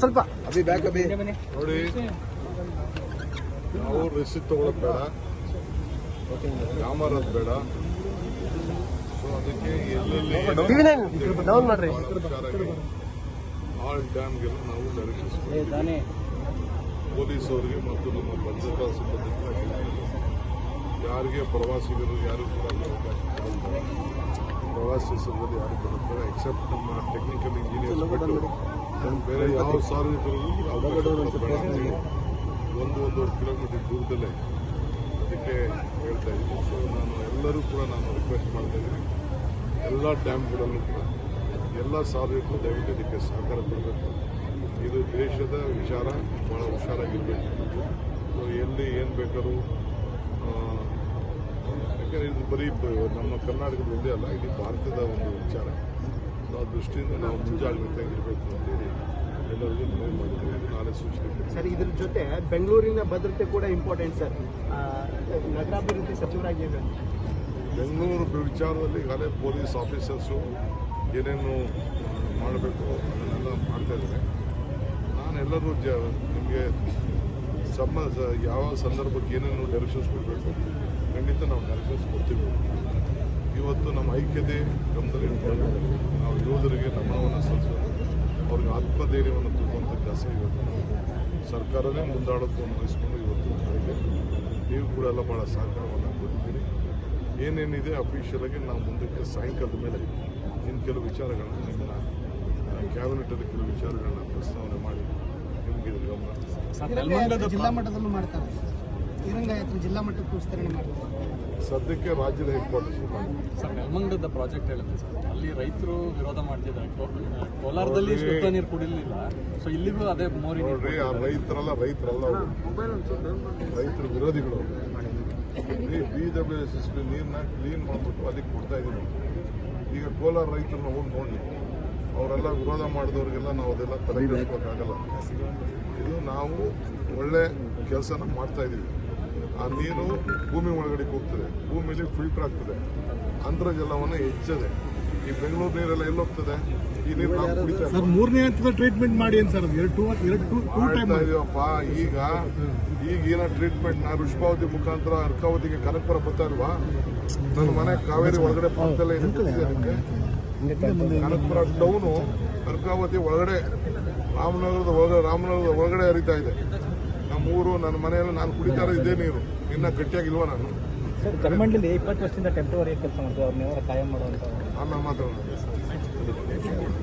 ಸ್ವಲ್ಪ. ಅಭಿ ಬ್ಯಾಕ್ ಅಭಿ. ನೋಡಿ. ನಾವು ರಿಸಿಪ್ಟ್ ತಗೊಳಕ್ ಬೇಡ. ಯಾಮಾರೋದು ಬೇಡ. ಸೊ ಅದಕ್ಕೆ ಎಲ್ಲೆಲ್ಲಿ ಡೌನ್ ಮಾಡ್ರಿ. ಆಲ್ ಡ್ಯಾಮ್ಗೆಲ್ಲ ನಾವು ಡೈರೆಕ್ಷನ್ಸ್ ಪೊಲೀಸ್ ಅವರಿಗೆ ಮತ್ತು ನಮ್ಮ ಭದ್ರತಾ ಸಿಬ್ಬಂದಿ ಯಾರಿಗೆ ಪ್ರವಾಸಿಗರು ಯಾರು ಕೂಡ ಅವಕಾಶ ಪ್ರವಾಸಿ ಸಂಘದಲ್ಲಿ ಯಾರು ಬರುತ್ತಾರೆ ಎಕ್ಸೆಪ್ಟ್ ನಮ್ಮ ಟೆಕ್ನಿಕಲ್ ಇಂಜಿನಿಯರ್ಸ್ ಬಿಟ್ಟು ಬೇರೆ ಯಾವ ಸಾರ್ವಜನಿಕರಿಗೂ ಒಂದು ಒಂದೂವರೆ ಕಿಲೋಮೀಟರ್ ದೂರದಲ್ಲೇ ಅದಕ್ಕೆ ಹೇಳ್ತಾ ಇದ್ದೀನಿ. ಸೊ ನಾನು ಎಲ್ಲರೂ ಕೂಡ ನಾನು ರಿಕ್ವೆಸ್ಟ್ ಮಾಡ್ತಾ ಇದ್ದೀನಿ. ಎಲ್ಲ ಡ್ಯಾಮ್ಗಳಲ್ಲೂ ಕೂಡ ಎಲ್ಲ ಸಾರ್ವಜನಿಕರು ದಯವಿಟ್ಟು ಇದಕ್ಕೆ ಸಹಕಾರ ಕೊಡಬೇಕು. ಇದು ದೇಶದ ವಿಚಾರ ಭಾಳ ಹುಷಾರಾಗಿರಬೇಕು. ಸೊ ಎಲ್ಲಿ ಏನು ಬೇಕಾದ್ರೂ ಯಾಕಂದರೆ ಇದು ಬರೀ ನಮ್ಮ ಕರ್ನಾಟಕದ ಒಂದೇ ಅಲ್ಲ, ಇದು ಭಾರತದ ಒಂದು ವಿಚಾರ. ದೃಷ್ಟಿಯಿಂದ ನಾವು ಮುಂಜಾಗ್ರತೆಯಾಗಿರಬೇಕು ಅಂತೇಳಿ ಎಲ್ಲರಿಗೂ ಮನವಿ ಇದು ನಾಳೆ ಸೂಚನೆ ಸರ್ ಇದ್ರ ಜೊತೆ ಬೆಂಗಳೂರಿನ ಭದ್ರತೆ ಕೂಡ ಇಂಪಾರ್ಟೆಂಟ್ ಸರ್ ನಗರಾಭಿವೃದ್ಧಿ ಸಚಿವರಾಗಿ ಬೆಂಗಳೂರು ವಿಚಾರದಲ್ಲಿ ಈಗಾಗಲೇ ಪೊಲೀಸ್ ಆಫೀಸರ್ಸು ಏನೇನು ಮಾಡಬೇಕು ಅದನ್ನೆಲ್ಲ ಮಾಡ್ತಾ ಇದ್ದಾರೆ. ನಾನೆಲ್ಲರೂ ಜ ನಿಮಗೆ ಸಮ ಯಾವ ಸಂದರ್ಭಕ್ಕೆ ಏನೇನು ಡೈರೆಕ್ಷನ್ಸ್ ಕೊಡಬೇಕು ಖಂಡಿತ ನಾವು ಡೈರೆಕ್ಷನ್ಸ್ ಕೊಡ್ತೀವಿ. ಇವತ್ತು ನಮ್ಮ ಐಕ್ಯತೆ ಗಮನದಲ್ಲಿ ಇಟ್ಕೊಂಡು ಯೋಧರಿಗೆ ನಮನವನ್ನು ಸಲ್ಲಿಸೋದು ಅವ್ರಿಗೆ ಆತ್ಮಧೈರ್ಯವನ್ನು ತುಂಬುವಂಥ ಕೆಲಸ ಇವತ್ತು ಸರ್ಕಾರವೇ ಮುಂದಾಡೋದನ್ನು ವಹಿಸ್ಕೊಂಡು ಇವತ್ತು ನೀವು ಕೂಡ ಎಲ್ಲ ಭಾಳ ಸಹಕಾರವನ್ನು ಕೊಟ್ಟಿದ್ದೀರಿ. ಏನೇನಿದೆ ಅಫಿಷಿಯಲಾಗಿ ನಾವು ಮುಂದಕ್ಕೆ ಸಾಯಂಕಾಲದ ಮೇಲೆ ಇನ್ನು ಕೆಲವು ವಿಚಾರಗಳನ್ನು ನಿಮ್ಮ ಕ್ಯಾಬಿನೆಟಲ್ಲಿ ಕೆಲವು ವಿಚಾರಗಳನ್ನ ಪ್ರಸ್ತಾವನೆ ಮಾಡಿ ನಿಮಗೆ ಗಮನ ಜಿಲ್ಲಾ ಮಟ್ಟದಲ್ಲೂ ಮಾಡ್ತಾರೆ. ಶ್ರೀರಂಗಾಯತ್ರ ಜಿಲ್ಲಾ ಮಟ್ಟಕ್ಕೂ ವಿಸ್ತರಣೆ ಮಾಡ್ತಾರೆ ಸದ್ಯಕ್ಕೆ ರಾಜ್ಯದ ಹೆಡ್ ಕ್ವಾರ್ಟರ್ಸ್ ಮಾಡಿ ಸರ್ ನೆಲಮಂಗಲದ ಪ್ರಾಜೆಕ್ಟ್ ಹೇಳಿದ್ರೆ ಸರ್. ಅಲ್ಲಿ ರೈತರು ವಿರೋಧ ಮಾಡ್ತಿದ್ದಾರೆ. ಕೋಲಾರದಲ್ಲಿ ನೋಡ್ರಿ. ಶುದ್ಧ ನೀರು ಕುಡಿಲಿಲ್ಲ. ಸೊ ಇಲ್ಲಿಗೂ ಅದೇ ಮೋರಿ ನೀರು ನೋಡ್ರಿ ಆ ರೈತರಲ್ಲ ರೈತರಲ್ಲ ರೈತರು ರೈತರ ವಿರೋಧಿಗಳು. B W S S B ನೀರನ್ನ ಕ್ಲೀನ್ ಮಾಡಿಬಿಟ್ಟು ಅಲ್ಲಿಗೆ ಕೊಡ್ತಾ ಇದ್ದೀವಿ ಈಗ ಕೋಲಾರ ರೈತರನ್ನ ಹೋಗಿ ನೋಡಿ. ಅವರೆಲ್ಲ ವಿರೋಧ ಮಾಡಿದವ್ರಿಗೆಲ್ಲ ನಾವು ಅದೆಲ್ಲ ತಲೆ ಕೆಡಿಸ್ಬೇಕಾಗಲ್ಲ ಇದು ನಾವು ಒಳ್ಳೆ ಕೆಲಸನ ಮಾಡ್ತಾ ಇದ್ದೀವಿ ಆ ನೀರು ಭೂಮಿ ಒಳಗಡೆ ಹೋಗ್ತದೆ ಭೂಮಿಲಿ ಫಿಲ್ಟರ್ ಆಗ್ತದೆ. ಅಂತರ್ಜಲವನ್ನು ಹೆಚ್ಚದೆ. ಈ ಬೆಂಗಳೂರು ನೀರೆಲ್ಲ ಎಲ್ಲೋಗ್ತದೆ. ಈ ನೀರು ನಾವು ಕುಡಿತಾ ಇದ್ದೀವಿ. ಮೂರನೇ ಹಂತದ ಟ್ರೀಟ್ಮೆಂಟ್ ಮಾಡಿ ಅಂತ ಸರ್ ಎರಡು ಟೂ ಎರಡು ಟೂ ಟೂ ಟೈಮ್ ಮಾಡ್ತಾ ಇದೀವಪ್ಪ. ಈಗ ಈಗ ಏನೋ ಟ್ರೀಟ್ಮೆಂಟ್ ನಾ ಋಷಭಾವತಿ ಮುಖಾಂತರ ಅರ್ಕಾವತಿಗೆ ಕನಕಪುರ ಬರ್ತಾ ಇಲ್ವಾ? ನನ್ನ ಮನೆ ಕಾವೇರಿ ಒಳಗಡೆ ಪಕ್ಕದಲ್ಲೇ ಇದೆ. ಗೊತ್ತಿದೆ ಕನಕಪುರ ಟೌನು ಅರ್ಕಾವತಿ ಒಳಗಡೆ ರಾಮನಗರದ ಒಳಗಡೆ ರಾಮನಗರದ ಒಳಗಡೆ ಹರಿತಾ ಇದೆ. ನಮ್ಮ ಊರು ನನ್ನ ಮನೆಯಲ್ಲಿ ನಾನು ಕುಡಿತಾರ ಇದೇ ನೀರು. ಇನ್ನ ಗಟ್ಟಿಯಾಗಿಲ್ವ ನಾನು? ಸರ್ ಜರ್ಮಂಡಿಲಿ ಇಪ್ಪತ್ತು ವರ್ಷದಿಂದ ಟೆಂಪ್ರವರಿ ಕೆಲಸ ಮಾಡ್ತೀವಿ ಅವ್ರನ್ನ ಕಾಯಂ ಮಾಡುವಂತ ಮಾತಾಡೋಣ